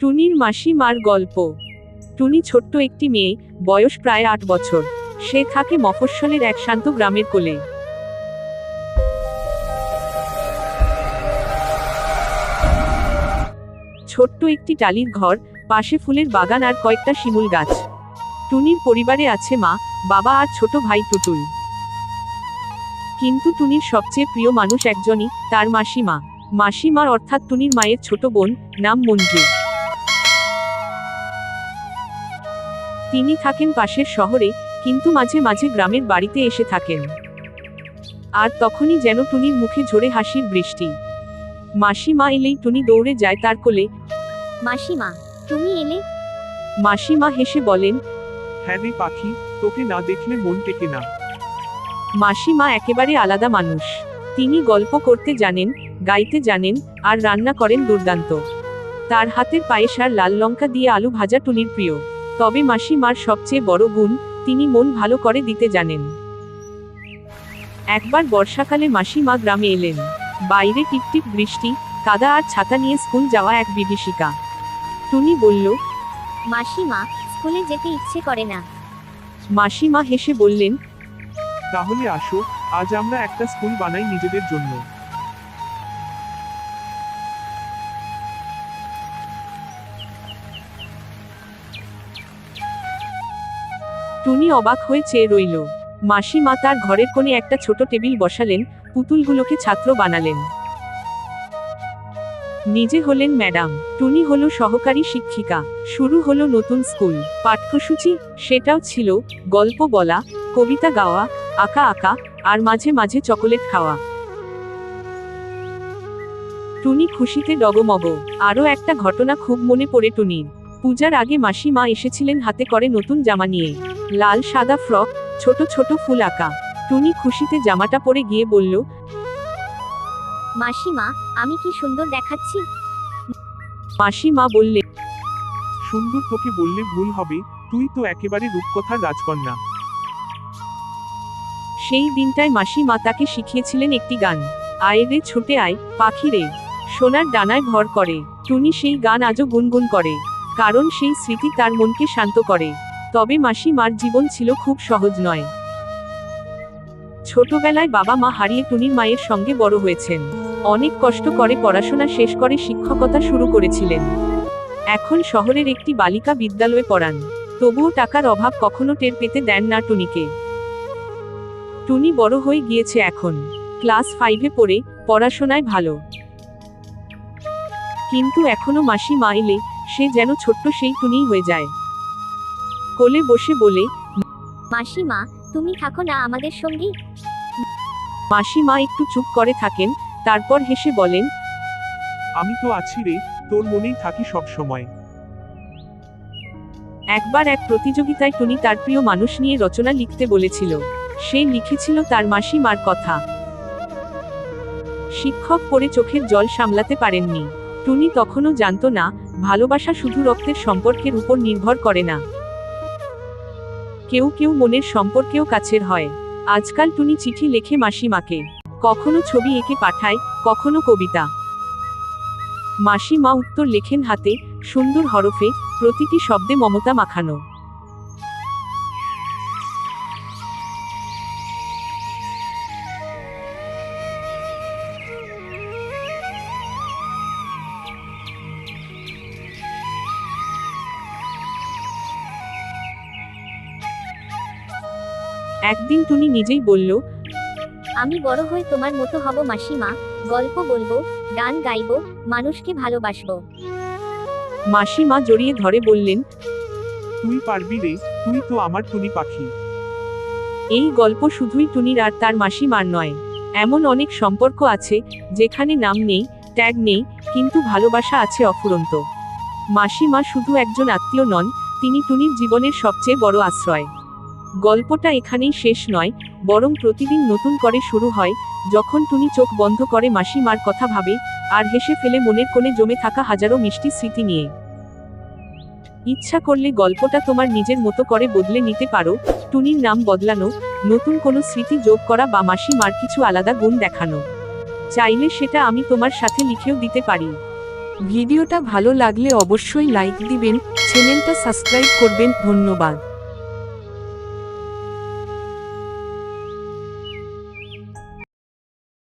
টুনির মাসি মার গল্প। টুনি ছোট্ট একটি মেয়ে, বয়স প্রায় আট বছর। সে থাকে মফস্বলের এক শান্ত গ্রামের কোলে। ছোট্ট একটি টালির ঘর, পাশে ফুলের বাগান আর কয়েকটা শিমুল গাছ। টুনির পরিবারে আছে মা, বাবা আর ছোট ভাই টুটুল কিন্তু টুনির সবচেয়ে প্রিয় মানুষ একজনই তার মাসিমা। মাসিমা অর্থাৎ টুনির মায়ের ছোট বোন, নাম মঞ্জু। তিনি থাকেন পাশের শহরে কিন্তু মাঝে মাঝে গ্রামের বাড়িতে এসে থাকেন। আর তখনই যেন টুনির মুখে ঝরে হাসির বৃষ্টি। মাসিমা এলেই টুনি দৌড়ে যায় তার কোলে। মাসিমা তুমি এলে? মাসিমা হেসে বলেন হ্যাঁ রে পাখি তোকে না দেখলে মন টেকে না। মাসিমা একেবারে আলাদা মানুষ। তিনি গল্প করতে জানেন গাইতে জানেন আর রান্না করেন দুর্দান্ত। তার হাতের পায়েস আর লাল লঙ্কা দিয়ে আলু ভাজা টুনির প্রিয়। তবে মাসিমার সবচেয়ে বড় গুণ তিনি মন ভালো করে দিতে জানেন। একবার বর্ষাকালে মাসিমা গ্রামে এলেন। বাইরে টিপটিপ বৃষ্টি কাদা আর ছাতা নিয়ে স্কুল যাওয়া এক বিভীষিকা। টুনি বলল মাসিমা স্কুলে যেতে ইচ্ছে করে না। মাসিমা হেসে বললেন তাহলে আসো আজ আমরা একটা স্কুল বানাই নিজেদের জন্য। টুনি অবাক হয়ে চেয়ে রইল। মাসিমা তার ঘরের কোণে একটা ছোট টেবিল বসালেন, পুতুলগুলোকে ছাত্র বানালেন। নিজে হলেন ম্যাডাম, টুনি হলো সহকারী শিক্ষিকা, শুরু হলো নতুন স্কুল, পাঠ্যসূচি, সেটাও ছিল, গল্প বলা, কবিতা গাওয়া, আঁকা আঁকা, আর মাঝে মাঝে চকোলেট খাওয়া। টুনি খুশিতে ডগমগ, আরও একটা ঘটনা খুব মনে পড়ে টুনির। পূজার আগে মাসিমা এসেছিলেন হাতে করে নতুন জামা নিয়ে। লাল সাদা ফ্রক ছোট ছোট ফুল আঁকা। টুনি খুশিতে জামাটা পরে গিয়ে বলল মাসিমা আমি কি সুন্দর দেখাচ্ছি? মাসিমা বললে সুন্দর তোকে বললে ভুল হবে তুই তো একেবারে রূপকথার রাজকন্যা। সেই দিনটায় মাসিমা তাকে শিখিয়েছিলেন একটি গান আয় রে ছুটে আয় পাখি রে সোনার ডানায় ভর করে। টুনি সেই গান আজও গুনগুন করে কারণ সেই স্মৃতি তার মনকে শান্ত করে। তবে মাসিমার জীবন ছিল খুব সহজ নয়। ছোটবেলায় বাবা মা হারিয়ে টুনির মায়ের সঙ্গে বড় হয়েছেন। অনেক কষ্ট করে পড়াশোনা শেষ করে শিক্ষকতা শুরু করেছিলেন। এখন শহরের একটি বালিকা বিদ্যালয়ে পড়ান। তবুও টাকার অভাব কখনো টের পেতে দেন না টুনিকে। টুনি বড় হয়ে গিয়েছে এখন। ক্লাস ফাইভে পড়ে পড়াশোনায় ভালো। কিন্তু এখনও মাসি মা এলে সে যেন ছোট্ট সেই টুনিই হয়ে যায়। কোলে বসে বলে মাসিমা তুমি থাকো না আমাদের সঙ্গে? মাসিমা একটু চুপ করে থাকেন তারপর হেসে বলেন আমি তো আছি রে তোর মনেই থাকি সব সময় একবার এক প্রতিযোগিতায় টুনি তার প্রিয় মানুষ নিয়ে রচনা লিখতে বলেছিল। সে লিখেছিল তার মাসি মার কথা। শিক্ষক পড়ে চোখের জল সামলাতে পারেননি। টুনি তখনও জানতো না ভালোবাসা শুধু রক্তের সম্পর্কের উপর নির্ভর করে না। কেউ কেউ মনের সম্পর্কেও কাছের হয়। আজকাল টুনি চিঠি লেখে মাসিমাকে। কখনো ছবি এঁকে পাঠায়, কখনো কবিতা। মাসিমা উত্তর লেখেন হাতে, সুন্দর হরফে, প্রতিটি শব্দে মমতা মাখানো। একদিন টুনি নিজেই বলল আমি বড় হয়ে তোমার মতো হব মাসিমা গল্প বলব গান গাইবো মানুষকে ভালোবাসবো। মাসিমা জড়িয়ে ধরে বললেন তুই পারবি রে তুই তো আমার টুনি পাখি। এই গল্প শুধুই টুনির আর তার মাসিমার নয় এমন অনেক সম্পর্ক আছে যেখানে নাম নেই ট্যাগ নেই কিন্তু ভালোবাসা আছে অফুরন্ত। মাসিমা শুধু একজন আত্মীয় নন তিনি টুনির জীবনের সবচেয়ে বড় আশ্রয়। গল্পটা এখানেই শেষ নয়, বরং প্রতিদিন নতুন করে শুরু হয়, যখন টুনি চোখ বন্ধ করে মাসিমার কথা ভাবে, আর হেসে ফেলে মনের কোণে জমে থাকা হাজারো মিষ্টি স্মৃতি নিয়ে। ইচ্ছা করলে গল্পটা তোমার নিজের মতো করে বদলে নিতে পারো, টুনির নাম বদলানো, নতুন কোনো স্মৃতি যোগ করা বা মাসি মার কিছু আলাদা গুণ দেখানো। চাইলে সেটা আমি তোমার সাথে লিখেও দিতে পারি। ভিডিওটা ভালো লাগলে অবশ্যই লাইক দিবেন, চ্যানেলটা সাবস্ক্রাইব করবেন, ধন্যবাদ।